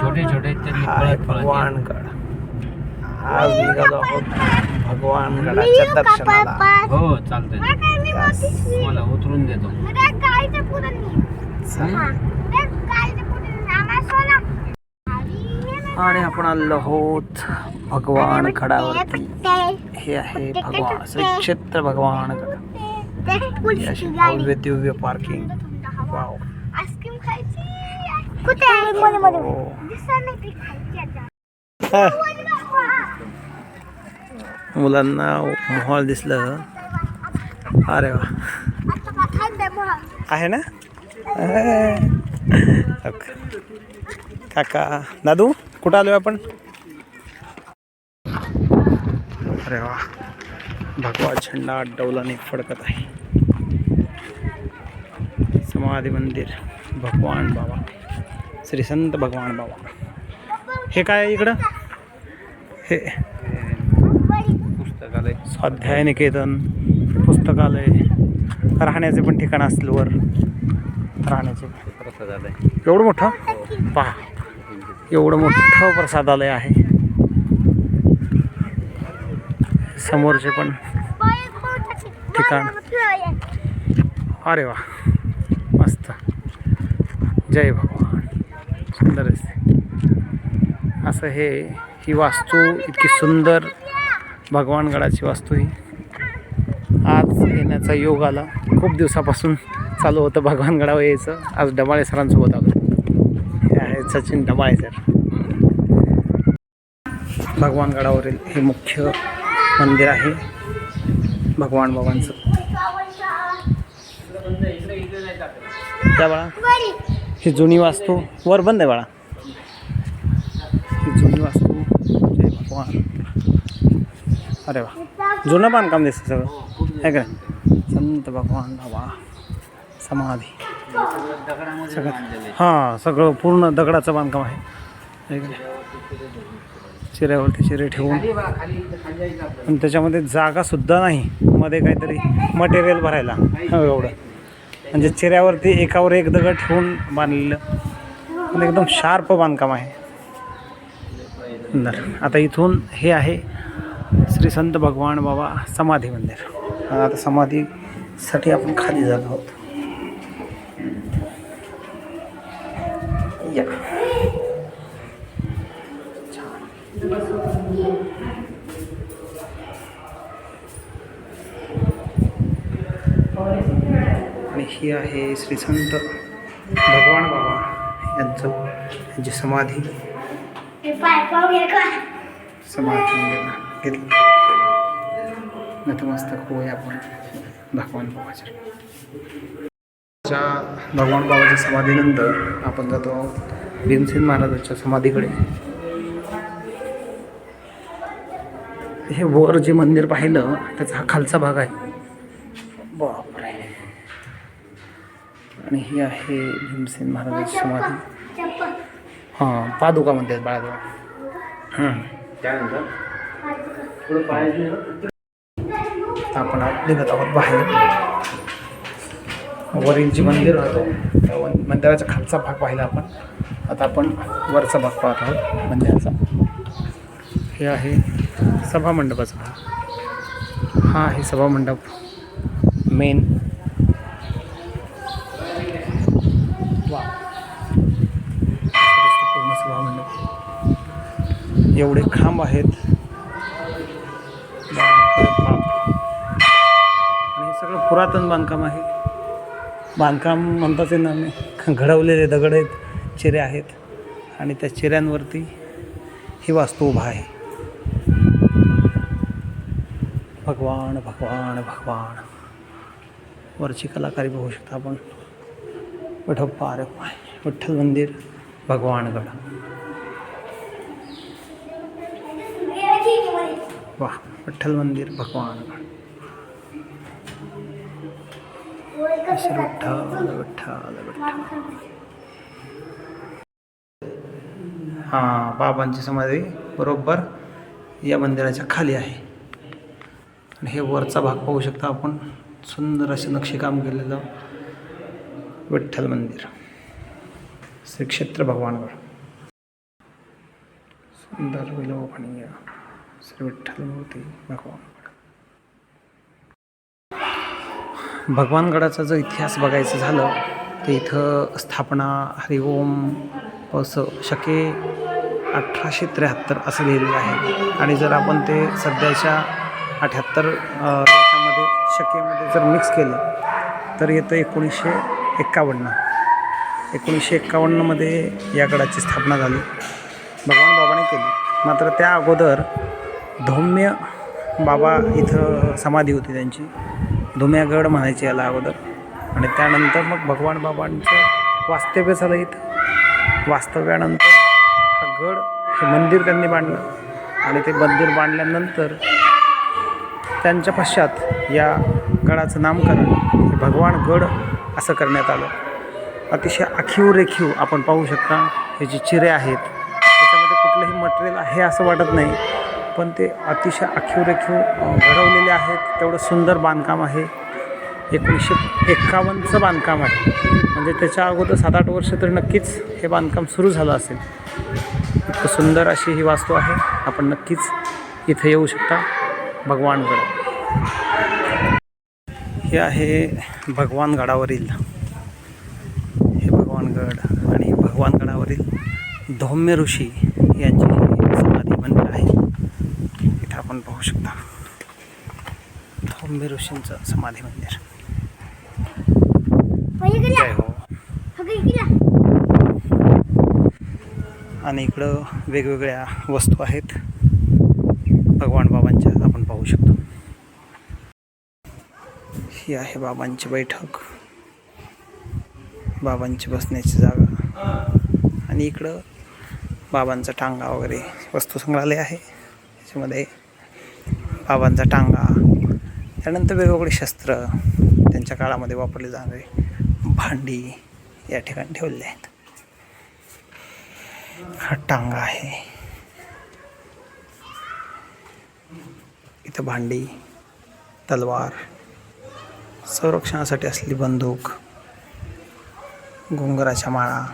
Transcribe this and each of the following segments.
छोटे छोटे हा आहे पळत पळत भगवानगड. आज निघालो आहोत भगवानगडाच्या दर्शनाला. हो चालतंय मला उतरून देतो आणि आपण आलो आहोत भगवान गडावरती हे आहे भगवान श्री क्षेत्र भगवानगड. ही अशी भव्य दिव्य पार्किंग वाव कुठे आहे? मध्ये मध्ये. मुलांना मोहळ दिसलं. अरे वा? आहे ना. काका दादू कुठं आलोय आपण? अरे वा. भगवा झेंडा डौलाने फडकत आहे. समाधी मंदिर भगवान बाबा. श्री संत भगवान बाबा. हे काय आहे इकडं? हे. पुस्तकालय. स्वाध्याय निकेतन पुस्तकालय. राहण्याचे पण ठिकाण असतील वर. राहण्याचे. प्रसादालय. एवढं मोठं? पहा एवढं मोठं प्रसादालय आहे. समोरचे पण ठिकाण. अरे वा. मस्त. जय भगवान. सुंदर दिसते. असं हे ही वास्तू इतकी सुंदर भगवानगडाची वास्तू ही. आज येण्याचा योग आला. खूप दिवसापासून चालू होतं भगवानगडावर यायचं. आज डमाळे सरांसोबत आलो. हे आहे सचिन डमाळे सर. भगवानगडावरील हे मुख्य मंदिर आहे. भगवान बाबांचं. त्या बाळा. ही जुनी वास्तू. वर बंद आहे बाळा. ही जुनी वास्तू. जय भगवान. अरे वा. जुनं बांधकाम दिसतं सगळं. आहे का संत भगवान बाबा. समाधी. सगळं हां सगळं पूर्ण दगडाचं बांधकाम आहे. का चिऱ्यावरती चिरे ठेवून. पण त्याच्यामध्ये जागासुद्धा नाही. मध्ये काहीतरी मटेरियल भरायला. हो, एवढं. म्हणजे चेहऱ्यावरती एकावर एक दगड ठेवून बांधलेलं. पण एकदम शार्प बांधकाम आहे. सुंदर आता इथून हे आहे श्री संत भगवान बाबा समाधी मंदिर. आता समाधीसाठी आपण खाली जात आहोत. ही आहे श्री संत भगवान बाबा यांचं यांची समाधी. समाधी घेतली. नतमस्तक होऊया आपण भगवान बाबाच्या. च्या भगवान बाबाच्या समाधीनंतर आपण जातो भीमसेन महाराजांच्या समाधीकडे. हे वर जे मंदिर पाहिलं त्याचा हा खालचा भाग आहे. बापरे आणि ही आहे भीमसेन महाराजांची समाधी. हां पादुका म्हणतात बाळाजवळ. हां. आपण निघत आहोत बाहेर. वरील जे मंदिर होतं त्या मंदिराचा खालचा भाग पाहिला आपण. आता आपण वरचा भाग पाहत आहोत मंदिराचा. हे आहे सभा मंडपाचा भाग. हा आहे सभा मंडप मेन वा पूर्ण सभा मंडप एवढे खांब आहेत. आणि हे सगळं पुरातन बांधकाम आहे. बांधकाम म्हणताच येणार नाही. घडवलेले दगड आहेत चिऱ्या आहेत. आणि त्या चिऱ्यांवरती ही वास्तू उभा आहे. भगवान भगवान भगवान. वरची कलाकारी बघू शकता आपण. विठप्पा अरे विठ्ठल मंदिर भगवानगड. वाह विठ्ठल मंदिर भगवानगड विठ्ठल विठ्ठल विठ्ठल. हां बाबांची समाधी बरोबर या मंदिराच्या खाली आहे. आणि हे वरचा भाग पाहू शकता आपण. सुंदर असे नक्षीकाम केलेलं विठ्ठल मंदिर. श्री क्षेत्र भगवानगड. सुंदर विलोभनीय. श्री विठ्ठल मूर्ती भगवान भगवानगडाचा जर इतिहास बघायचं झालं तर इथं स्थापना हरिओम असं शके अठराशे त्र्याहत्तर असं लिहिलेलं आहे. आणि जर आपण ते सध्याच्या अठ्याहत्तर याच्यामध्ये शकेमध्ये जर मिक्स केलं तर येतं एकोणीसशे एक्कावन्न. एकोणीसशे एक्कावन्नमध्ये या गडाची स्थापना झाली. भगवान बाबाने केली. मात्र त्या अगोदर धौम्य बाबा इथं समाधी होती त्यांची. धुम्यागड म्हणायचे याला अगोदर. आणि त्यानंतर मग भगवान बाबांचं वास्तव्य झालं इथं. वास्तव्यानंतर हा गड हे मंदिर त्यांनी बांधलं. आणि ते मंदिर बांधल्यानंतर त्यांच्या पश्चात या गडाचं नामकरण हे भगवान गड असं करण्यात आलं. अतिशय आखीव रेखीव आपण पाहू शकता. हे जे चिरे आहेत त्याच्यामध्ये कुठलंही मटेरियल आहे असं वाटत नाही. पण ते अतिशय आखीव रेखीव घडवलेले आहेत. तेवढं सुंदर बांधकाम आहे. एकोणीसशे एक्कावन्नचं बांधकाम आहे. म्हणजे त्याच्या अगोदर सात आठ वर्ष तर नक्कीच हे बांधकाम सुरू झालं असेल. इतकं सुंदर अशी ही वास्तू आहे. आपण नक्कीच इथे येऊ शकता. भगवानगड. हे आहे भगवानगडावरील. हे भगवानगड आणि भगवानगडावरील धौम्य ऋषी यांची समाधी मंदिर आहे. आपण पाहू शकता. धौम्य ऋषींचं समाधी मंदिर. जय हो. आणि इकडं वेगवेगळ्या वस्तू आहेत. भगवान बाबांच्या आपण पाहू शकतो. ही आहे बाबांची बैठक. बाबांची बसण्याची जागा. आणि इकडं बाबांचा टांगा वगैरे वस्तू संग्रहालय आहे. त्याच्यामध्ये बाबांचा टांगा. त्यानंतर वेगवेगळे शस्त्र त्यांच्या काळामध्ये वापरले जाणारे भांडी या ठिकाणी ठेवलेले आहेत. हा टांगा आहे. इथं भांडी तलवार संरक्षणासाठी असलेली बंदूक घुंगराच्या माळा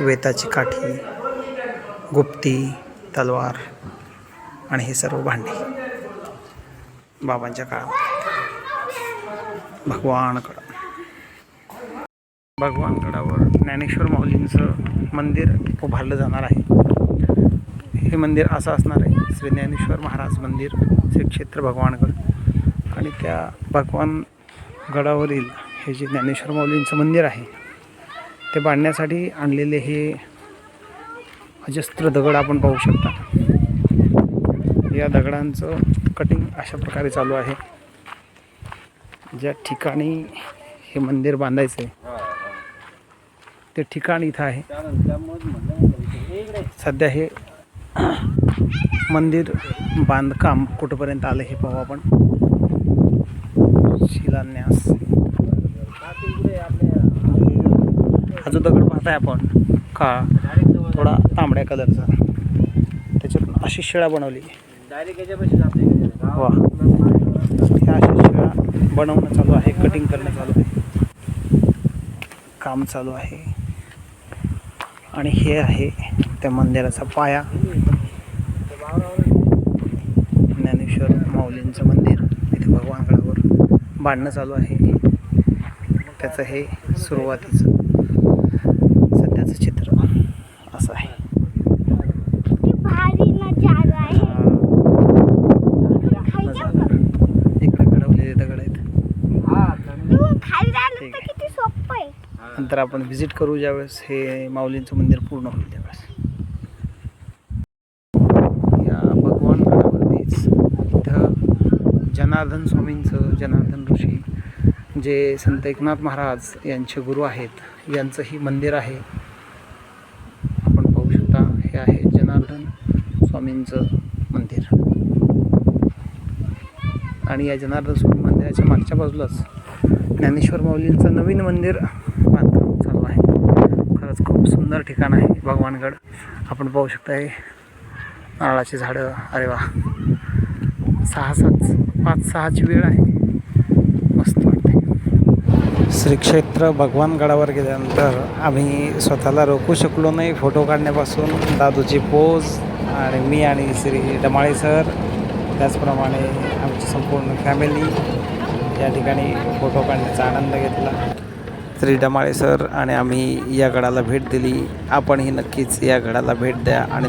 वेताची काठी गुप्ती तलवार आणि हे सर्व भांडे बाबांच्या काळामध्ये भगवानकडं. भगवानगडावर ज्ञानेश्वर माऊलींचं मंदिर उभारलं जाणार आहे. हे मंदिर असं असणार आहे श्री ज्ञानेश्वर महाराज मंदिर श्री क्षेत्र भगवानगड. आणि त्या भगवान गडावरील हे जे ज्ञानेश्वर माऊलींचं मंदिर आहे ते बांधण्यासाठी आणलेले हे अजस्त्र दगड आपण पाहू शकता. या दगडांचं कटिंग अशा प्रकारे चालू आहे. ज्या ठिकाणी हे मंदिर बांधायचं आहे ते ठिकाण इथं आहे. सध्या हे मंदिर बांधकाम कुठंपर्यंत आलं हे पाहू आपण. शिलान्यास. हा जो दगड पाहताय आपण का थोडा तांबड्या कलरचा त्याच्यातून अशी शिळा बनवली. डायरेक्ट याच्यापाशी जाते वा ह्या अशा शिळा बनवणं चालू आहे कटिंग करणं चालू आहे. काम चालू आहे. आणि हे आहे त्या मंदिराचा पाया. ज्ञानेश्वर माऊलींचं मंदिर. इथे भगवानगडावर बांधणं चालू आहे. त्याचं हे सुरुवातीचं सध्याचं चित्र असं आहे किती भारी नजारा आहे खायचं नजारा. इकडे घडवलेले दगड आहेत तू खाली राहिलं ठीक तर आहे. किती सोपं आहे नंतर आपण व्हिजिट करू ज्यावेळेस हे माऊलींचं मंदिर पूर्ण होईल त्यावेळेस. या भगवान गडावरतीच इथं जनार्दन स्वामींचं जनार्दन ऋषी जे संत एकनाथ महाराज यांचे गुरु आहेत यांचंही मंदिर आहे. आपण पाहू शकता हे आहे जनार्दन स्वामींचं मंदिर. आणि या जनार्दन स्वामी मंदिराच्या मागच्या बाजूलाच ज्ञानेश्वर माऊलींचं नवीन मंदिर बांधकाम चालू आहे खरंच खूप सुंदर ठिकाण आहे भगवानगड. आपण पाहू शकता हे नारळाची झाडं. अरे वा. सहा सात पाच सहाची वेळ आहे. मस्त वाटते श्री क्षेत्र भगवानगडावर गेल्यानंतर आम्ही स्वतःला रोखू शकलो नाही. फोटो काढण्यापासून दादूची पोज आणि मी आणि श्री डमाळे सर त्याचप्रमाणे आमची संपूर्ण फॅमिली या ठिकाणी फोटो काढण्याचा आनंद घेतला. श्री डमाळे सर आणि आम्ही या गडाला भेट दिली. आपणही नक्कीच या गडाला भेट द्या आणि